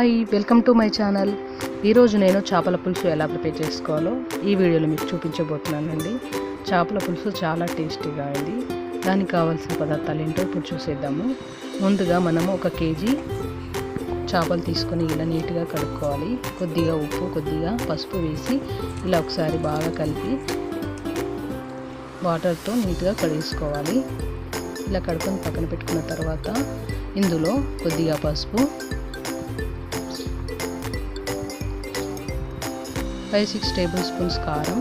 Hi welcome to my channel. ఈరోజు నేను చేపల పులుసు ఎలా ప్రిపేర్ చేసుకోవాలో ఈ వీడియోలో మీకు చూపించబోతున్నానండి. చేపల పులుసు చాలా టేస్టీగా ఉంది దానికి కావాల్సిన పదార్థాలు ఏంటో ఇప్పుడు చూసేద్దాము. ముందుగా మనము ఒక కేజీ చేపలు తీసుకొని ఇలా నీట్గా కడుక్కోవాలి. కొద్దిగా ఉప్పు కొద్దిగా పసుపు వేసి ఇలా ఒకసారి బాగా కలిపి వాటర్తో నీట్గా కడిగేసుకోవాలి. ఇలా కడుకొని పక్కన పెట్టుకున్న తర్వాత ఇందులో కొద్దిగా పసుపు ఫైవ్ సిక్స్ టేబుల్ స్పూన్స్ కారం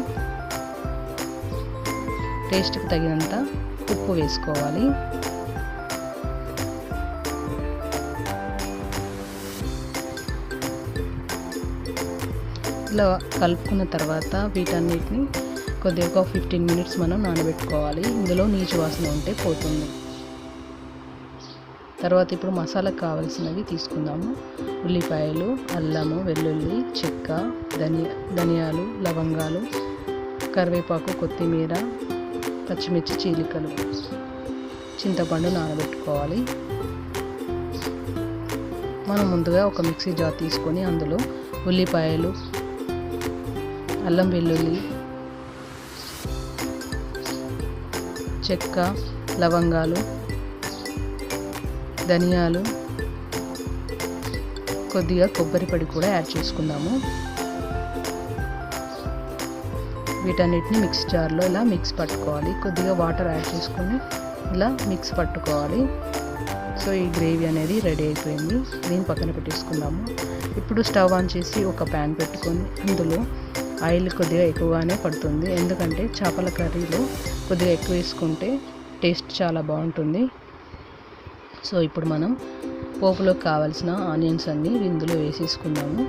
టేస్ట్కి తగినంత ఉప్పు వేసుకోవాలి. ఇలా కలుపుకున్న తర్వాత వీటన్నిటిని కొద్దిగా ఫిఫ్టీన్ మినిట్స్ మనం నానబెట్టుకోవాలి. ఇందులో నీచు వాసన ఉంటే పోతుంది. తర్వాత ఇప్పుడు మసాలాకు కావాల్సినవి తీసుకుందాము. ఉల్లిపాయలు అల్లము వెల్లుల్లి చెక్క ధనియా ధనియాలు లవంగాలు కరివేపాకు కొత్తిమీర పచ్చిమిర్చి చీలికలు చింతపండు నానబెట్టుకోవాలి. మనం ముందుగా ఒక మిక్సీ జార్ తీసుకొని అందులో ఉల్లిపాయలు అల్లం వెల్లుల్లి చెక్క లవంగాలు ధనియాలు కొద్దిగా కొబ్బరి పొడి కూడా యాడ్ చేసుకుందాము. వీటన్నిటిని మిక్స్ జార్లో ఇలా మిక్స్ పట్టుకోవాలి. కొద్దిగా వాటర్ యాడ్ చేసుకొని ఇలా మిక్స్ పట్టుకోవాలి. సో ఈ గ్రేవీ అనేది రెడీ అయిపోయింది. దీన్ని పక్కన పెట్టేసుకుందాము. ఇప్పుడు స్టవ్ ఆన్ చేసి ఒక ప్యాన్ పెట్టుకొని అందులో ఆయిల్ కొద్దిగా ఎక్కువగానే పడుతుంది. ఎందుకంటే చేపల కర్రీలో కొద్దిగా ఎక్కువ వేసుకుంటే టేస్ట్ చాలా బాగుంటుంది. సో ఇప్పుడు మనం పోపులోకి కావాల్సిన ఆనియన్స్ అన్నీ ఇందులో వేసేసుకుందాము.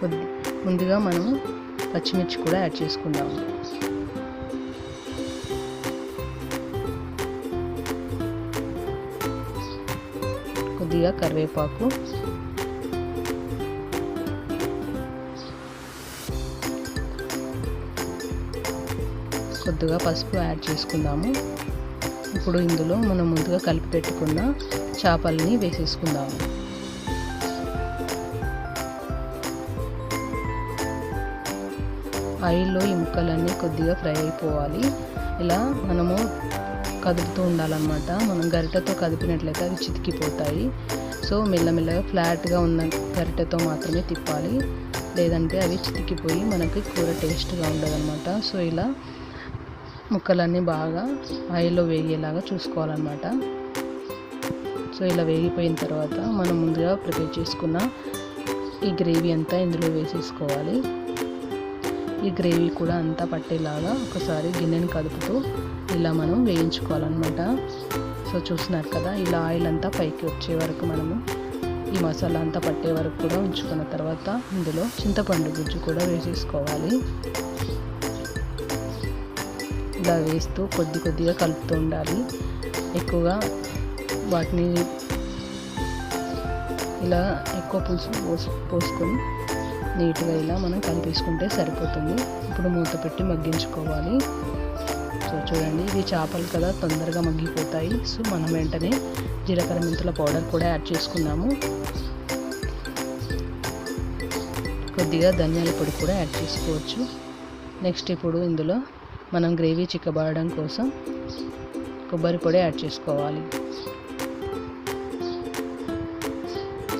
కొద్ది ముందుగా మనము పచ్చిమిర్చి కూడా యాడ్ చేసుకుందాము. కొద్దిగా కరివేపాకు కొద్దిగా పసుపు యాడ్ చేసుకుందాము. ఇప్పుడు ఇందులో మనం ముందుగా కలిపి పెట్టుకున్న చేపల్ని వేసేసుకుందాము. ఆయిల్లో ఈ ముక్కలన్నీ కొద్దిగా ఫ్రై అయిపోవాలి. ఇలా మనము కదుపుతూ ఉండాలన్నమాట. మనం గరిటతో కదిపినట్లయితే అవి చితికిపోతాయి. సో మెల్లమెల్లగా ఫ్లాట్గా ఉన్న గరిటెతో మాత్రమే తిప్పాలి. లేదంటే అవి చితికిపోయి మనకి కూర టేస్ట్గా ఉండదన్నమాట. సో ఇలా ముక్కలన్నీ బాగా ఆయిల్లో వేగేలాగా చూసుకోవాలన్నమాట. సో ఇలా వేగిపోయిన తర్వాత మనం ముందుగా ప్రిపేర్ చేసుకున్న ఈ గ్రేవీ అంతా ఇందులో వేసేసుకోవాలి. ఈ గ్రేవీ కూడా అంతా పట్టేలాగా ఒకసారి గిన్నెని కదుపుతూ ఇలా మనం వేయించుకోవాలన్నమాట. సో చూస్తున్నారు కదా ఇలా ఆయిల్ అంతా పైకి వచ్చే వరకు మనము ఈ మసాలా అంతా పట్టే వరకు కూడా ఉంచుకున్న తర్వాత ఇందులో చింతపండు గుజ్జు కూడా వేసేసుకోవాలి. ఇలా వేస్తూ కొద్ది కొద్దిగా కలుపుతూ ఉండాలి. ఎక్కువగా వాటిని ఇలా ఎక్కువ పులుసు పోసు పోసుకొని నీట్గా ఇలా మనం కలిపేసుకుంటే సరిపోతుంది. ఇప్పుడు మూత పెట్టి మగ్గించుకోవాలి. సో చూడండి ఇవి చేపలు కదా తొందరగా మగ్గిపోతాయి. సో మనం వెంటనే జీలకర్ర మెంతుల పౌడర్ కూడా యాడ్ చేసుకున్నాము కొద్దిగా ధనియాల పొడి కూడా యాడ్ చేసుకోవచ్చు. నెక్స్ట్ ఇప్పుడు ఇందులో మనం గ్రేవీ చిక్కబడడం కోసం కొబ్బరి పొడి యాడ్ చేసుకోవాలి.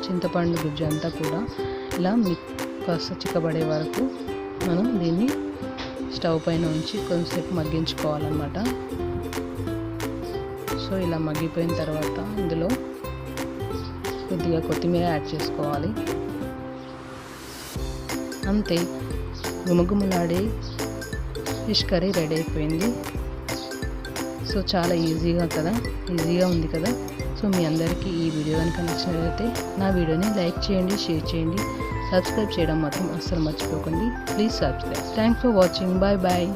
చింతపండు గుజ్జు అంతా కూడా ఇలా కాస్త చిక్కబడే వరకు మనం దీన్ని స్టవ్ పైన ఉంచి కొంతసేపు మగ్గించుకోవాలన్నమాట. సో ఇలా మగ్గిపోయిన తర్వాత ఇందులో కొద్దిగా కొత్తిమీర యాడ్ చేసుకోవాలి. అంతే. గుమగుమలాడే ఫిష్ కర్రీ రెడీ అయిపోయింది. సో చాలా ఈజీగా కదా ఈజీగా ఉంది కదా. సో మీ అందరికీ ఈ వీడియో కనుక నచ్చినట్లయితే నా వీడియోని లైక్ చేయండి షేర్ చేయండి. సబ్స్క్రైబ్ చేయడం మాత్రం అస్సలు మర్చిపోకండి. Please subscribe. Thanks for watching. Bye bye.